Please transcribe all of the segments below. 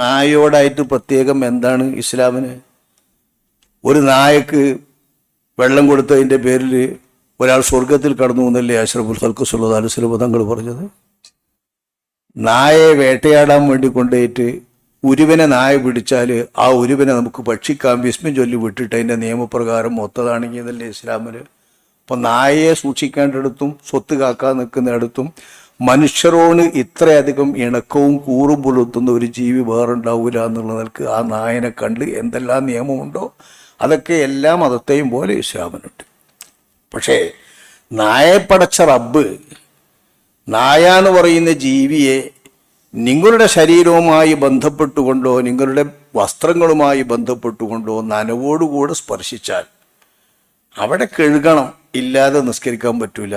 നായയോടായിട്ട് പ്രത്യേകം എന്താണ് ഇസ്ലാമിന്? ഒരു നായക്ക് വെള്ളം കൊടുത്തതിന്റെ പേരിൽ ഒരാൾ സ്വർഗത്തിൽ കടന്നു എന്നല്ലേ അഷ്റഫുൽ ഹൽക്കു സുല്ലാ അലുസ്ലം തങ്ങൾ പറഞ്ഞത്? നായയെ വേട്ടയാടാൻ വേണ്ടി കൊണ്ടുപോയിട്ട് ഉരുവനെ നായ പിടിച്ചാൽ ആ ഉരുവനെ നമുക്ക് ഭക്ഷിക്കാം വിസ്മയം ചൊല്ലി വിട്ടിട്ട് അതിന്റെ നിയമപ്രകാരം ഒത്തതാണെങ്കിൽ എന്നല്ലേ ഇസ്ലാമിൽ അപ്പം നായയെ സൂക്ഷിക്കേണ്ടിടത്തും സ്വത്ത് കാക്കാൻ നിൽക്കുന്നിടത്തും മനുഷ്യരോട് ഇത്രയധികം ഇണക്കവും കൂറും പുലർത്തുന്ന ഒരു ജീവി വേറുണ്ടാവില്ല എന്നുള്ള നിലയ്ക്ക് ആ നായനെ കണ്ട് എന്തെല്ലാം നിയമമുണ്ടോ? അതൊക്കെ എല്ലാ മതത്തെയും പോലെ ഇസ്ലാമിനുണ്ട് പക്ഷേ നായയെ പടച്ച റബ്ബ് നായ എന്ന് പറയുന്ന ജീവിയെ നിങ്ങളുടെ ശരീരവുമായി ബന്ധപ്പെട്ടുകൊണ്ടോ നിങ്ങളുടെ വസ്ത്രങ്ങളുമായി ബന്ധപ്പെട്ടുകൊണ്ടോ നനവോടുകൂടെ സ്പർശിച്ചാൽ അവിടെ കഴുകണം ഇല്ലാതെ നിസ്കരിക്കാൻ പറ്റൂല.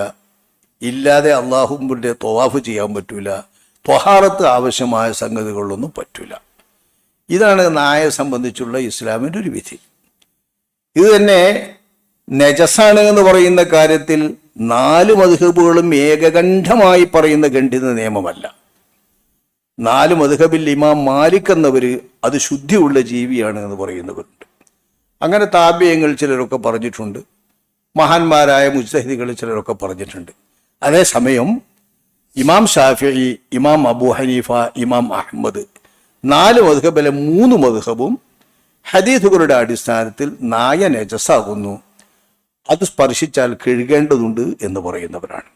ഇല്ലാതെ അള്ളാഹുമ്പിന്റെ തൊവാഫ് ചെയ്യാൻ പറ്റൂല. ത്വഹാറത്ത് ആവശ്യമായ സംഗതികളൊന്നും പറ്റൂല. ഇതാണ് നായയെ സംബന്ധിച്ചുള്ള ഇസ്ലാമിന്റെ ഒരു വിധി. ഇത് തന്നെ നജസാണ് എന്ന് പറയുന്ന കാര്യത്തിൽ നാല് മധുഹബുകളും ഏകകണ്ഠമായി പറയുന്ന ഖണ്ഡിത നിയമമല്ല. നാല് മധുഹബിൽ ഇമാം മാലിക് എന്നവർ അത് ശുദ്ധിയുള്ള ജീവിയാണ് എന്ന് പറയുന്നവരുണ്ട്. അങ്ങനെ താപ്യങ്ങൾ ചിലരൊക്കെ പറഞ്ഞിട്ടുണ്ട്. മഹാന്മാരായ മുജ്തഹിദികൾ ചിലരൊക്കെ പറഞ്ഞിട്ടുണ്ട്. അതേസമയം ഇമാം ഷാഫി ഇമാം അബു ഹനീഫ ഇമാം അഹമ്മദ് നാല് മധുഹബിലെ മൂന്ന് മധുഹബും ഹദീസുകളുടെ അടിസ്ഥാനത്തിൽ നായ നജസാകുന്നു അത് സ്പർശിച്ചാൽ കഴുകേണ്ടതുണ്ട് എന്ന് പറയുന്നവരാണ്.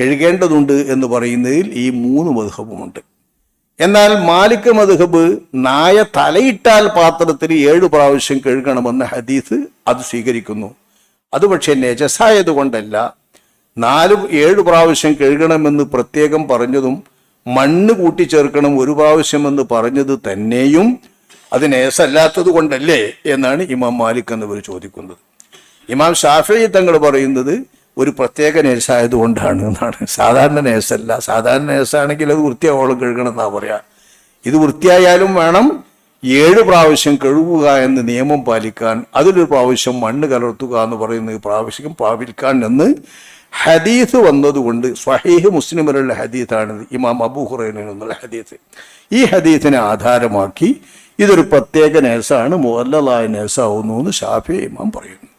കഴുകേണ്ടതുണ്ട് എന്ന് പറയുന്നതിൽ ഈ മൂന്ന് മധുഹബുമുണ്ട്. എന്നാൽ മാലിക് മധുഹബ് നായ തലയിട്ടാൽ പാത്രത്തിൽ ഏഴു പ്രാവശ്യം കഴുകണമെന്ന ഹദീസ് അത് സ്വീകരിക്കുന്നു. അത് പക്ഷേ നജസായത് കൊണ്ടല്ല നാല് ഏഴ് പ്രാവശ്യം കഴുകണമെന്ന് പ്രത്യേകം പറഞ്ഞതും മണ്ണ് കൂട്ടിച്ചേർക്കണം ഒരു പ്രാവശ്യം എന്ന് പറഞ്ഞത് തന്നെയും അത് നേസല്ലാത്തത് കൊണ്ടല്ലേ എന്നാണ് ഇമാം മാലിക് എന്നിവർ ചോദിക്കുന്നത്. ഇമാം ഷാഫി തങ്ങൾ പറയുന്നത് ഒരു പ്രത്യേക നേഴ്സായത് കൊണ്ടാണ് എന്നാണ്. സാധാരണ നേഴ്സല്ല സാധാരണ നേഴ്സാണെങ്കിൽ അത് വൃത്തിയാവോളം കഴുകണം എന്നാ പറയാ. ഇത് വൃത്തിയായാലും വേണം ഏഴ് പ്രാവശ്യം കഴുകുക എന്ന് നിയമം പാലിക്കാൻ അതിലൊരു പ്രാവശ്യം മണ്ണ് കലർത്തുക എന്ന് പറയുന്നത് പ്രാവശ്യം പാലിക്കാൻ എന്ന് ഹദീസ് വന്നതുകൊണ്ട് സ്വഹീഹ് മുസ്ലിമിലുള്ള ഹദീസാണ് ഇമാം അബൂ ഹുറൈനിൽ നിന്നുള്ള ഹദീസ്. ഈ ഹദീസിനെ ആധാരമാക്കി ഇതൊരു പ്രത്യേക നേഴ്സാണ് മുഹല്ലായ നേഴ്സാവുന്നു എന്ന് ഷാഫി ഇമാം പറയുന്നു.